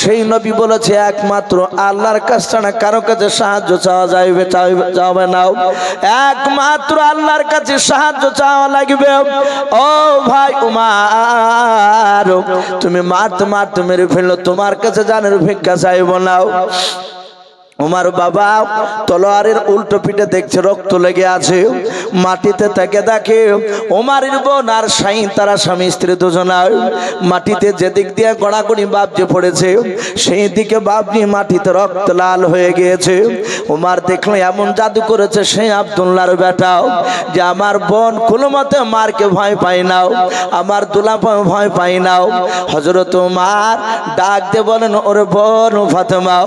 সেই নবী বলেছে, একমাত্র আল্লাহর কাছ ছাড়া কারও কাছে সাহায্য চাওয়া যাইবে যাবে না। একমাত্র আল্লাহর কাছে সাহায্য চাওয়া লাগবে। ও ভাই উমার, তুমি মারতে মারতে মেরে ফেলল, তোমার কাছে জানের ভিক্ষা চাইব নাও উমার বাবা তলোয়ারের উল্টো পিঠে দেখছে, রক্ত লেগে আছে। মাটিতে থেকে দেখে ওমারের বোন আর সাই তারা স্বামী, স্ত্রী দুজনায় মাটিতে যেদিক দিয়ে গড়াগড়ি বাপ যে পড়েছে, সেই দিকে বাপ নিয়ে মাটিতে রক্ত লাল হয়ে গিয়েছে। উমার দেখল এমন জাদু করেছে, সেই আবদুল্লার বেটাও যে আমার বোন কোনো মতে মারকে ভয় পাই নাও আমার দুলা ভয় পাই নাও হজরত উমার ডাক দিয়ে বলেন, ওরে বোন ফাতেমাও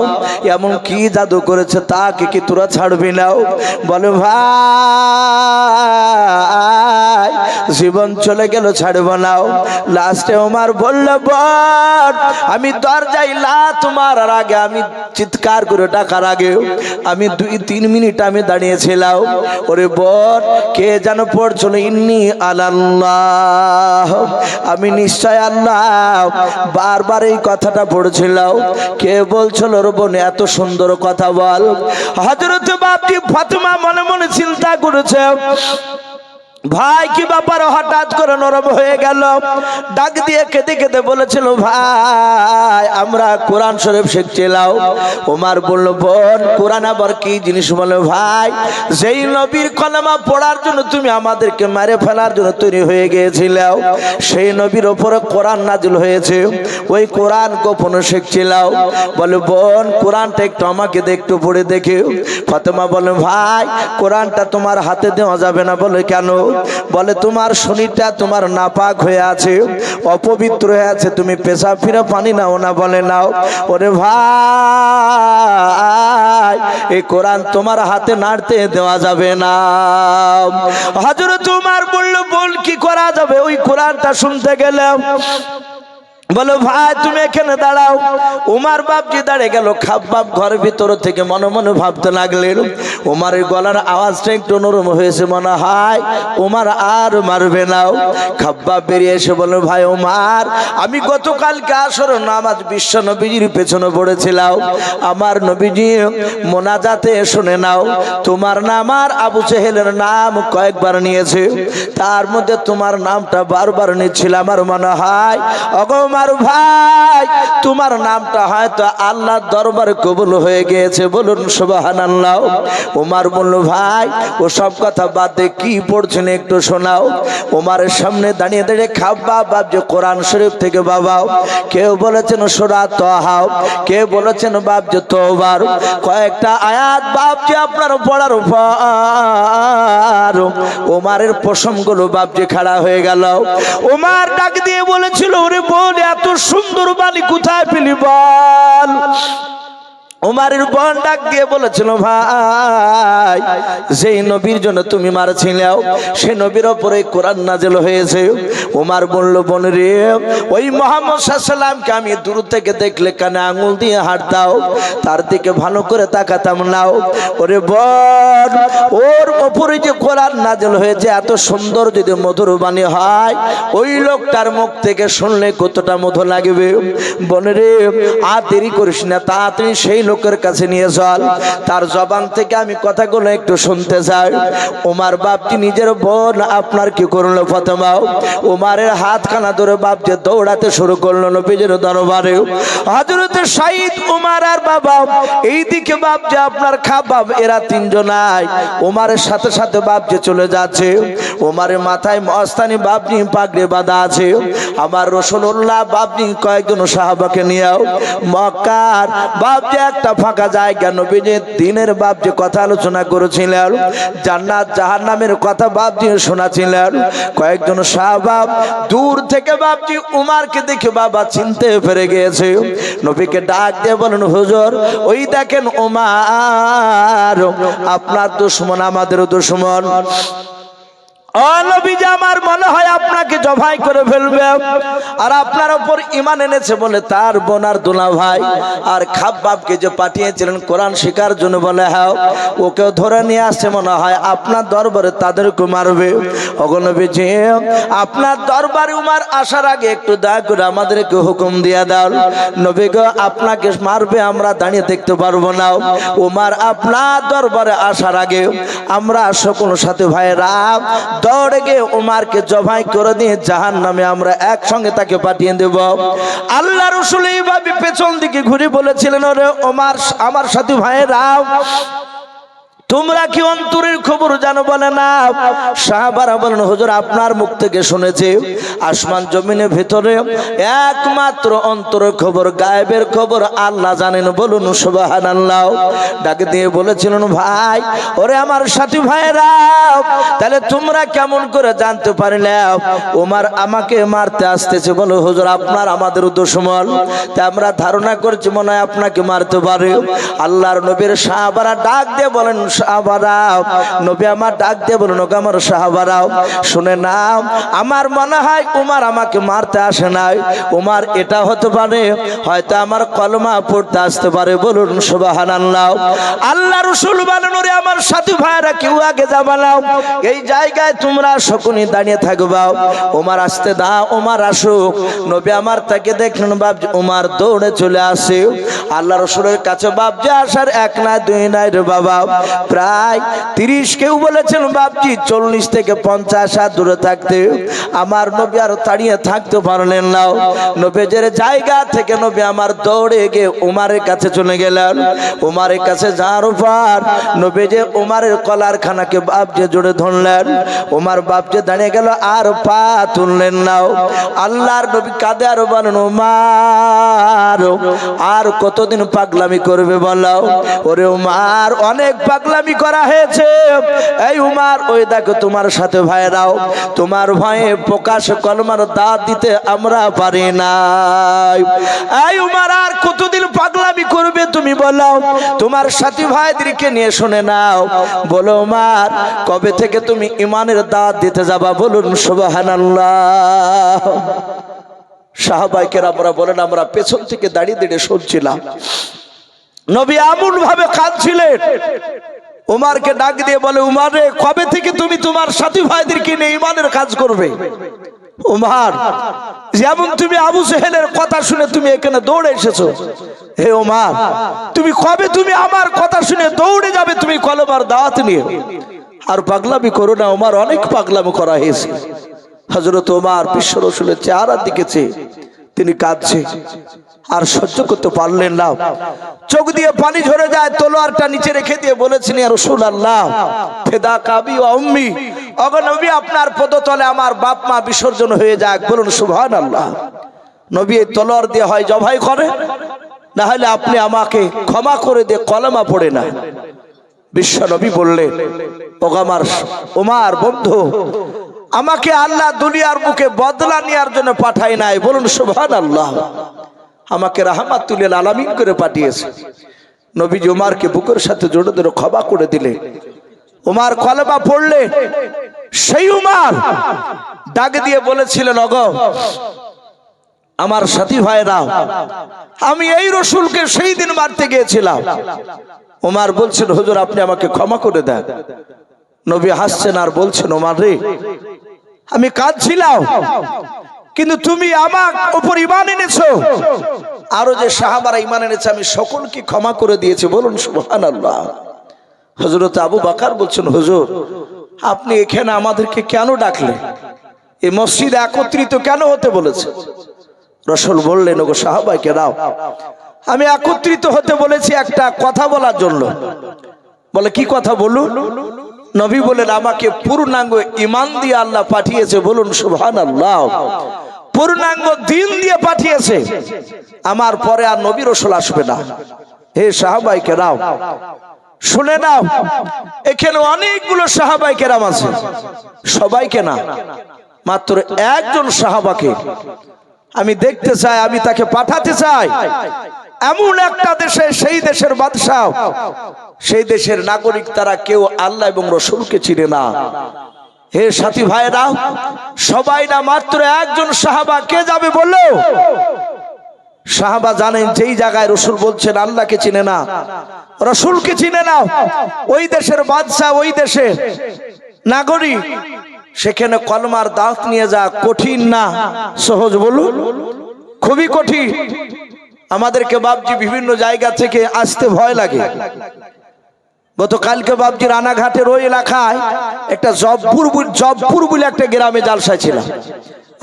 এমন কি জাদু করেছে, তাকে কি তোরা ছাড়বি নাও বলে, ভাই, জীবন চলে গেল, ছাড়বো নাও লাস্টে ওমার বলল বোন আমি দরজায় লা তোমার আর আগে, আমি চিৎকার করে ডাকার আগে, আমি দুই, তিন মিনিট আমি দাঁড়িয়েছিলাম। ওরে বোন কে যেন পড়ছিল, ইন্নি আল্লাহ আমি নিশ্চয় আল্লাহ, বারবার এই কথাটা পড়েছিলাম। কে বলছিল, ওর বোন, এত সুন্দর কথা বল। হজরত বাপটি ফাতেমা মনে মনে চিন্তা করেছে ভাই, কি ব্যাপার? হঠাৎ করে নরম হয়ে গেল। ডাক দিয়ে কেঁদে কেঁদে বলেছিল, ভাই, আমরা কোরআন শরীফ শিখছিলাম। ওমার বলল, বোন, কোরআন আবার কি জিনিস? বলে, ভাই, যেই নবীর কলেমা পড়ার জন্য তুমি আমাদেরকে মারে ফেলার জন্য তৈরি হয়ে গিয়েছিলাম সেই নবীর ওপরে কোরআন নাজিল হয়েছে। ওই কোরআন গোপন শিখছিলাম বলে, বোন, কোরআনটা একটু আমাকে একটু পড়ে দেখে। ফাতেমা বলে, ভাই, কোরআনটা তোমার হাতে দেওয়া যাবে না। বলে, কেন? বলে, তোমার শনিটা তোমার নাপাক হয়ে আছে, অপবিত্র হয়ে আছে, তুমি পেশা ফিরে পানি নাও না বলে নাও। ওরে ভাই, এই কোরআন তোমার হাতে নাড়তে দেওয়া যাবে না। হাজর তোমার বলল বল কি করা যাবে? ওই কোরআনটা শুনতে গেলাম। বলো, ভাই, তুমি এখানে দাঁড়াও। উমার বাপজি দাঁড়িয়ে গেল খাব্বাব ঘরের ভিতর থেকে মনে মনে ভাবতে লাগলেন, উমারের গলার আওয়াজটা একটু নরম হয়েছে মনে হয়। উমার আর মারবে নাও খাব্বাব বেরিয়ে এসে বলো ভাই, উমার, আমি গতকালকে আসর নামাজ বিশ্ব নবীজির পেছনে পড়েছিলাম। আমার নবীজি মোনাজাতে শুনে নাও, তোমার নাম আর আবু চেহেলের নাম কয়েকবার নিয়েছে। তার মধ্যে তোমার নামটা বারবার নিচ্ছিল আমার মনে হয়। অগমার ভাই, তোমার নামটা হয়তো আল্লাহর দরবারে কবুল হয়ে গিয়েছে, বলুন সুবাহান আল্লাহ উমার বলল, ভাই, ও সব কথা বাদ কি পড়ছেন একটু শোনাও। উমারের সামনে দাঁড়িয়ে দাঁড়িয়ে খাব্বা বাপ যে কোরআন শরীফ থেকে বাবাও, কেউ বলেছেন, সোরা তহাও। কেউ বলেছেন বাপ যে তোবার। কয়েকটা আয়াত বাপ যে আপনার পড়ার উপর উমারের পশমগুলো বাপ যে খাড়া হয়ে গেল। উমার ডাক দিয়ে বলেছিল, ওরে বোন এত সুন্দর বাণী কোথায় পেলি বল? উমারের বোন ডাক দিয়ে বলেছিল, ভাই, যেই নবীর জন্য তুমি মারছিলাও, সে নবীর ওপরে কোরআন নাজেল হয়েছে। উমার বলল, বোন রে, ওই মোহাম্মদ সাল্লামকে আমি দূর থেকে দেখলে কানে আঙুল দিয়ে হাত দাও তার দিকে ভালো করে তাকাতাম নাও ওরে বোন ওর ওপরে যে কোরআন নাজেল হয়েছে, এত সুন্দর যদি মধুর বাণী হয়, ওই লোকটার মুখ থেকে শুনলে কতটা মধু লাগবে? বোন রে, আর দেরি করিস না, তাড়াতাড়ি সেই লোকের কাছে নিয়ে চল। তার জবান থেকে আমি কথাগুলো একটু শুনতে চাই। ওমার বাপটি নিজের বোন, আপনার কি করল ফতেমাও? ওমারের হাতখানা ধরে বাপ যে দৌড়াতে শুরু করল নবীজের দরবারে। হজরত শাহিদ উমার আর বাবা, এইদিকে বাপ যে আপনার খাবাব, এরা তিনজনাই ওমারের সাথে সাথে বাপ যে চলে যাচ্ছে। ওমারের মাথায় মস্তানি বাপনি পাগড়ে বাঁধা আছে। আমার রসুল্লাহ বাপনি কয়েকজন সাহাবাকে নিয়েও মক্কার বাপ যে একটা ফাঁকা জায়গা নবীজি দিনের বাপ যে কথা আলোচনা করেছিলেন, জান্নাত জাহার নামের কথা বাপ দিয়ে শোনাছিলেন। কয়েকজন সাহাবাব দূর থেকে বাপজি উমারকে দেখে বাবা চিনতে পেরে গিয়েছে। নবীকে ডাক দিয়ে বলেন, হুজুর, ওই দেখেন উমার, আপনার দুশ্মন আমাদের দুশ্মন। নবীজি আমার মনে হয় আপনাকে জবাই করে ফেলবে। আর আপনার উপর ইমান এনেছে বলে তার বোনার ভাই। আর যে পাঠিয়েছিলেন কোরআন জন্য বলে হ্যাঁ ওকেও ধরে নিয়ে আসছে মনে হয়, আপনার দরবারে তাদেরকে মারবে। অগনবীজি আপনার দরবারে উমার আসার আগে একটু দয়া করে আমাদেরকে হুকুম দিয়ে দাও। নবী আপনাকে মারবে আমরা দাঁড়িয়ে দেখতে পারব না। উমার আপনার দরবারে আসার আগে আমরা সকল সাথে ভাইরা দৌড়ে গিয়ে উমারকে জবাই করে দিয়ে জাহান নামে আমরা একসঙ্গে তাকে পাঠিয়ে দেব। আল্লাহ রসুল এইভাবে পেছন দিকে ঘুরে বলেছিলেন, ওরে ওমার আমার সাথে ভাইরা তোমরা কি অন্তরের খবর জানো বলে না? সাহাবারা বলেন, হুজুর, আপনার মুখ থেকে শুনেছি, আসমান জমিনের ভিতরে একমাত্র অন্তরের খবর, গায়েবের খবর, আল্লাহ জানেন। বলুন সুবাহান ডাকে দিয়ে বলেছিলেন, ভাই, ওরে আমার সাথী ভাইরা তাহলে তোমরা কেমন করে জানতে পারলে? ওমার আমাকে মারতে আসতেছে। বলো, হুজুর, আপনার আমাদের দুশ্মন তা আমরা ধারণা করছি মনে হয় আপনাকে মারতে পারে। আল্লাহর নবীর সাহাবারা ডাক দিয়ে বলেন সাহাবারাও, নবী আমার ডাক দিয়ে বলুন আমার সাহাবারাও, শুনে নাও, আমার মনে হয় উমার আমাকে মারতে আসে নাই। উমার এটা হতে পারে, হয়তো আমার কলমা পড়তে আসতে পারে, বলুন সুবাহান আল্লাহ আল্লাহ রসুল বানানোরে আমার সাথী ভাইরা কেউ আগে যাবা নাও এই জায়গায় তোমরা শকুনি দাঁড়িয়ে থাকবাও ওমার আসতে দা ওমার আসুক। নবী আমার তাকে দেখলেন বাবজি উমার দৌড়ে চলে আসে। আল্লাহ রসুলের কাছে বাবজি আসার এক নাই, দুই নাই রে বাবা। প্রায় তিরিশ কেউ বলেছেন, বাপজি, চল্লিশ থেকে পঞ্চাশ হাত দূরে থাকতে আমার নবী আর তাড়িয়ে থাকতে পারলেন না। নবীজের জায়গা থেকে নবী আমার দৌড়ে গিয়ে উমারের কাছে চলে গেলেন। উমারের কাছে যাওয়ার পর নবী যে উমারের কলার খানাকে বাপজে জুড়ে ধরলেন। উমার বাপজে দাঁড়িয়ে গেল, আর পা তুললেন নাও আল্লাহর নবী কাঁদে আর বলেন, উমার, আর কতদিন পাগলামি করবে বলাও ওরে উমার, অনেক পাগলামি করা হয়েছে। এই উমার, ওই দেখো তোমার সাথে ভাইরাও, তোমার ভয়ে প্রকাশ কলমার দা দিতে আমরা পারি না এই উমার, আর কতদিন পাগলামি করবে তুমি বলো। তোমার সাথী ভাইদেরকে নিয়ে শুনে নাও। বলো উমার, কবে থেকে তুমি ইমানের দাঁত দিতে যাবা বলুন সুবহানাল্লাহ। সাহাবাইকের আমরা বলেন, আমরা পেছন থেকে দাঁড়িয়ে দাঁড়িয়ে শুনছিলাম। নবী এমন ভাবে কাঁদছিলেন। উমারকে ডাক দিয়ে বলে উমার রে কবে থেকে তুমি তোমার সাথী ভাইদেরকে নিয়ে ইমানের কাজ করবে? উমার যেমন তুমি আবু সেহেলের কথা শুনে তুমি এখানে দৌড়ে এসেছ। হে উমার তুমি কবে তুমি আমার কথা শুনে দৌড়ে যাবে তুমি কলমার দাওয়াত নিয়ে? আর পাগলামি করো না উমার অনেক পাগলামি করা হয়েছে। হজরত ওমার বিশ্ব রসুলের চেহারার দিকে চেয়ে তিনি কাঁদছে। আর সহ্য করতে পারলেন না। চোখ দিয়ে পানি ঝরে যায়, তলোয়ারটা নিচে রেখে দিয়ে বলেছেন রসুল আল্লাহ ফেদা কাবি অম্মি অগনবী আপনার পদতলে আমার বাপ মা বিসর্জন হয়ে যাক। বলুন সুবহান আল্লাহ নবী এই তলোয়ার দিয়ে হয় জবাই করে, না হলে আপনি আমাকে ক্ষমা করে দিয়ে কলমা পড়ে না। বিশ্ব নবী বললেন ওগামার ওমার বন্ধু, আমাকে আল্লাহ দুনিয়ার মুখে বদলা নেওয়ার জন্য পাঠায় নাই। বলুন সুবহান আল্লাহ আমাকে রাহমাতুল্লিল আলামিন করে পাঠিয়েছে। নবী উমারকে বুকের সাথে জোড়ে ধরে ক্ষমা করে দিলে। উমার কলমা পড়লে সেই উমার ডাক দিয়ে বলেছিলেন অগ আমার সাথী ভাইরা আমি এই রসুলকে সেই দিন মারতে গিয়েছিলাম। ওমার বলছেন, হুজুর, আপনি আমাকে ক্ষমা করে দেন। নবী হাসছেন আর বলছেন ওমার রে, আমি কাঁদছিলাম। কিন্তু তুমি আমার উপর ইমান এনেছ। আরও যে সাহাবারা ইমান এনেছে, আমি সকলকে ক্ষমা করে দিয়েছি। বলুন সুবহান আল্লাহ হজরত আবু বাকার বলছেন, হুজুর, আপনি এখানে আমাদেরকে কেন ডাকলেন? এই মসজিদ একত্রিত কেন হতে বলেছে রসুল বললেন, ওগো সাহাবাইকে দাও আমি একত্রিত হতে বলেছি একটা কথা বলার জন্য। বলে, কি কথা বলুন নবী বলেন আমাকে পূর্ণাঙ্গ ইমান দিয়ে আল্লাহ পাঠিয়েছে। বলুন সুবহান আল্লাহ পূর্ণাঙ্গ দিন দিয়ে পাঠিয়েছে। আমার পরে আর নবী রসুল আসবে না। হে সাহাবাই কেরাও শুনে নাও, এখানে অনেকগুলো সাহাবাই কেরাম আছে। সবাইকে না, মাত্র একজন সাহাবাকে। আমি দেখতে চাই, আমি তাকে পাঠাতে চাই। এমন একটা দেশে, সেই দেশের বাদশাহ। সেই দেশের নাগরিক তারা কেউ আল্লাহ এবং রসুলকে চিনে না। হে সাথী ভাইরা সবাই না মাত্র একজন সাহাবা, কে যাবে বলল? সাহাবা জানেন যেই জায়গায় রসুল বলছেন, আল্লাহকে চিনে না রসুলকে চিনে না ওই দেশের বাদশাহ, ওই দেশের নাগরিক, সেখানে কলমার দাঁত নিয়ে যা কঠিন না। সহজ বলুন, খুবই কঠিন। আমাদেরকে বাবজি বিভিন্ন জায়গা থেকে আসতে ভয় লাগে। গতকালকে বাবজি রানাঘাটের ওই এলাকায় একটা জবপুর জবপুর বলে একটা গ্রামে জালসা ছিল।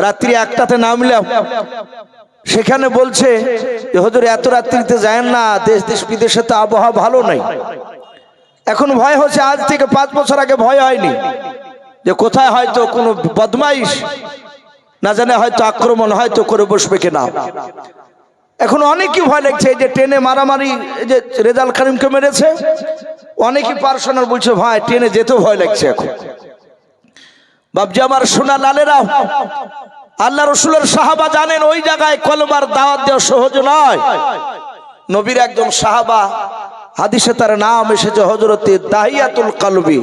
রাত্রি একটাতে নামলাম। সেখানে বলছে যে, হজুর, এত রাত্রিতে যায় না। দেশ দেশ, বিদেশে তো আবহাওয়া ভালো নাই। এখন ভয় হচ্ছে, আজ থেকে পাঁচ বছর আগে ভয় হয়নি। যে, কোথায় হয়তো কোনো বদমাইশ, না জানে হয়তো আক্রমণ হয়তো করে বসবে কিনা। এখন অনেকই ভয় লাগছে, এই যে ট্রেনে মারামারি, এই যে রেজাল কারিমকে মেরেছে। অনেকই পার্সোনাল বলছে ভাই ট্রেনে যেতেও ভয় লাগছে এখন। বাবজি আমার সোনা লালেরা আল্লাহ রসুলের সাহাবা জানেন ওই জায়গায় কলমার দাওয়াত দেওয়া সহজ নয়। নবীর একজন সাহাবা হাদিসে তার নাম এসেছে হজরতে দাহিয়াতুল কালবি।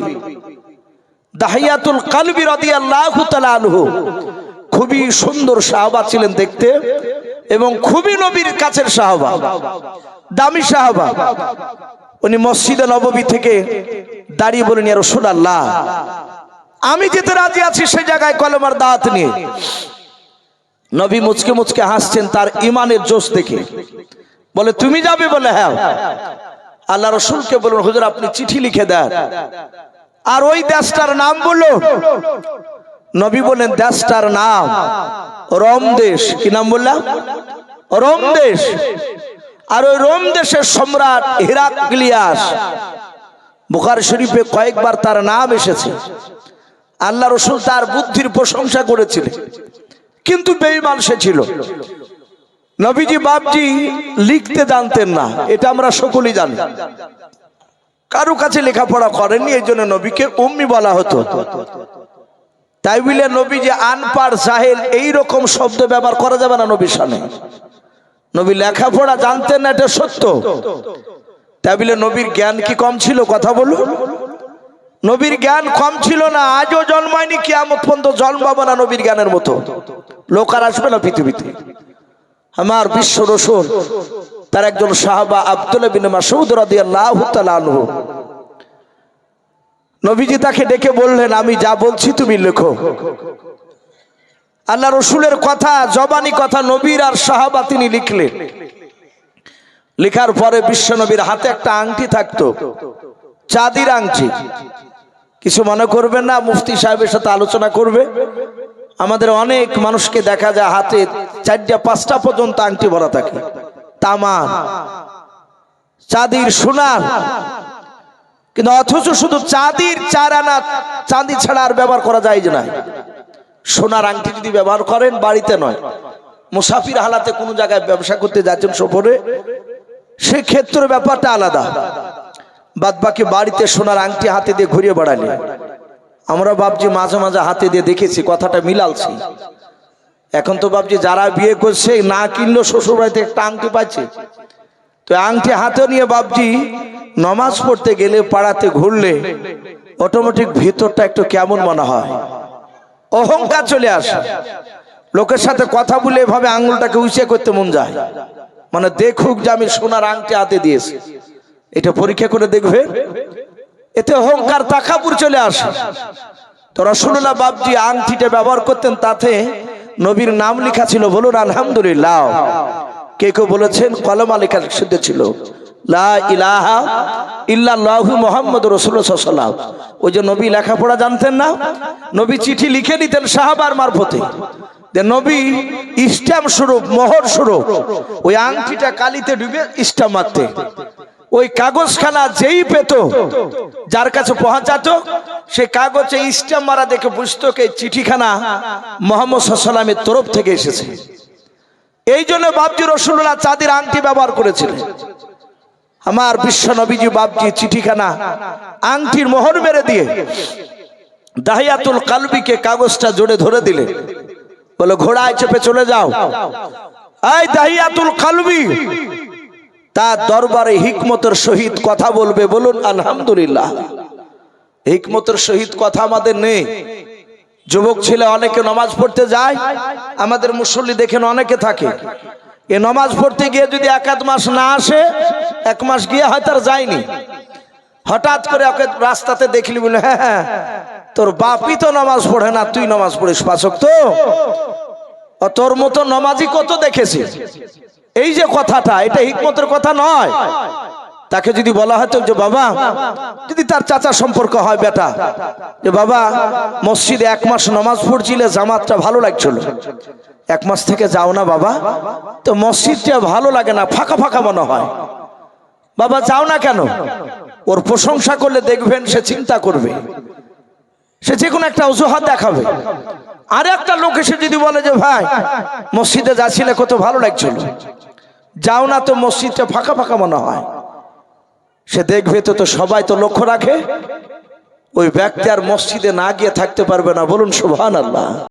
দাহিয়াতুল কালবি আনহু। খুবই সুন্দর সাহাবা ছিলেন দেখতে এবং খুবই নবীর কাছের সাহাবা দামি সাহাবা। উনি মসজিদে নববী থেকে দাঁড়িয়ে বলেন, ইয়া রাসূলুল্লাহ, আমি যেতে রাজি আছি সেই জায়গায় কলমার দাঁত নিয়ে। নবী মুচকে মুচকে হাসছেন তার ইমানের জোশ দেখে। বলে, তুমি যাবে? বলে হ্যাঁ। আল্লাহ রসুলকে বলুন হুজুর, আপনি চিঠি লিখে দেন। আর ওই দেশটার নাম বলল, নবী বলেন দেশটার নাম রোম দেশ কি নাম বললাম? রোম দেশ আর ওই রোম দেশের সম্রাট হিরাক্লিয়াস। বুখার শরীফে কয়েকবার তার নাম এসেছে। আল্লাহ রসুল তার বুদ্ধির প্রশংসা করেছিলেন। কিন্তু বেঈমান সে ছিল। নবীজি বাপজি লিখতে জানতেন না। এটা আমরা সকলেই জানি। কারও কাছে লেখাপড়া করেননি, এই জন্য নবীকে উম্মি বলা হতো। তাই বলে নবী যে আনপাড় জাহেল এই রকম শব্দ ব্যবহার করা যাবে না নবীর সামনে। নবী লেখাপড়া জানতেন না, এটা সত্য। তাই বলে নবীর জ্ঞান কি কম ছিল, কথা বলুন। নবীর জ্ঞান কম ছিল না, আজও জন্মায়নি, কিয়ামত পর্যন্ত জন্মাবো না নবীর জ্ঞানের মতো। লোক আর আসবে না পৃথিবীতে। আমার বিশ্ব রসুল, তার একজন সাহাবা আব্দুল বিন মাসুদ রাদিয়াল্লাহু তাআলা আনহু। নবীজি তাকে ডেকে বললেন, আমি যা বলছি তুমি লেখো। আল্লাহ রসুলের কথা, জবানি কথা নবীর আর সাহাবা তিনি লিখলেন। লেখার পরে বিশ্ব নবীর হাতে একটা আংটি থাকতো, চাঁদির আংটি। কিছু মনে করবেন না, মুফতি সাহেবের সাথে আলোচনা করবে। আমাদের অনেক মানুষকে দেখা যায় হাতে চারটা, পাঁচটা পর্যন্ত আংটি ভরা থাকে। তামার, চাঁদির সোনার। কিন্তু অথচ শুধু চাঁদির চার আনা চাঁদি ছাড়া আর ব্যবহার করা যায় না সোনার আংটি যদি ব্যবহার করেন, বাড়িতে নয়। মুসাফির হালাতে কোনো জায়গায় ব্যবসা করতে যাচ্ছেন সফরে, সেক্ষেত্রে ব্যাপারটা আলাদা। বাদ বাকি বাড়িতে সোনার আংটি হাতে দিয়ে ঘুরিয়ে বেড়ালে। আমরা বাবজি মাঝে মাঝে হাতে দিয়ে দেখেছি, কথাটা মিলালছি। এখন তো বাবজি যারা বিয়ে করছে, না কিনলেও শ্বশুর বাড়িতে একটা আংটি পাচ্ছে। তো আংটি হাতে নিয়ে বাবজি নমাজ পড়তে গেলে পাড়াতে ঘুরলে অটোমেটিক ভিতরটা একটু কেমন মনে হয়? অহংকার চলে আসে। লোকের সাথে কথা বলে এভাবে আঙুলটাকে উঁচিয়ে করতে মন যায়। মানে দেখুক যে আমি সোনার আংটি হাতে দিয়েছি। এটা পরীক্ষা করে দেখবে, এতে অহংকার তাকাপুর চলে আসে। তো রসুল্লাহ বাবজি আংটিটা ব্যবহার করতেন তাতে নবীর নাম লেখা ছিল, বলুন আলহামদুলিল্লাহ। কে কেউ বলেছেন, কলমা লেখা সিদ্ধ ছিল। মুহাম্মদ ওই লেখাপড়া জানতেন না? নবী চিঠি লিখে নিতেন মারফতে। নবী স্বরূপ স্বরূপ, ওই আংটিটা কালিতে ডুবে ইস্টাম মারতে। ওই কাগজখানা যেই পেত, যার কাছে পৌঁছাতো, সে কাগজে ইস্টাম মারা দেখে বুঝতো কে চিঠিখানা মোহাম্মদ সাল্লামের তরফ থেকে এসেছে। এই জন্য বাবজি রসুল্লাহ চাঁদির আংটি ব্যবহার করেছিলেন। আমার বিশ্ব নবীজি বাবজি চিঠিখানা আংটির মোহর মেরে দিয়ে দাহিয়াতুল কালবিকে কাগজটা জোরে ধরে দিলে। বলে ঘোড়ায় চেপে চলে যাও। এই দাহিয়াতুল কালবি। তার দরবারে হিকমতের সহিত কথা বলবে বলুন আলহামদুলিল্লাহ। হিকমতের সহিত কথা আমাদের নেই। যুবক ছেলে অনেকে নমাজ পড়তে যায় আমাদের মুসল্লি দেখেন অনেকে থাকে। এ নমাজ পড়তে গিয়ে যদি এক আধ মাস না আসে, এক মাস গিয়ে হয়তো আর যায়নি। হঠাৎ করে ওকে রাস্তাতে দেখলি বলে হ্যাঁ হ্যাঁ তোর বাপি তো নমাজ পড়ে না, তুই নমাজ পড়িস পাচক তো। তোর মতো নমাজি কত দেখেছিস এই যে কথাটা, এটা হিকমতের কথা নয়। তাকে যদি বলা হতো যে বাবা, যদি তার চাচা সম্পর্ক হয় বেটা, যে বাবা, মসজিদে এক মাস নামাজ পড়ছিলে, জামাতটা ভালো লাগছিল। এক মাস থেকে যাও না বাবা, তো মসজিদটা ভালো লাগে না, ফাঁকা ফাঁকা মনে হয়। বাবা, যাও না কেন? ওর প্রশংসা করলে দেখবেন সে চিন্তা করবে। সে যে কোনো একটা অজুহাত দেখাবে। আর একটা লোক এসে যদি বলে যে, ভাই, মসজিদে যাচ্ছিলে, কত ভালো লাগছিল। যাও না তো মসজিদটা ফাঁকা ফাঁকা মনে হয়। সে দেখবে তো তো সবাই তো লক্ষ্য রাখে। ওই ব্যক্তি আর মসজিদে না গিয়ে থাকতে পারবে না। বলুন সুবহান আল্লাহ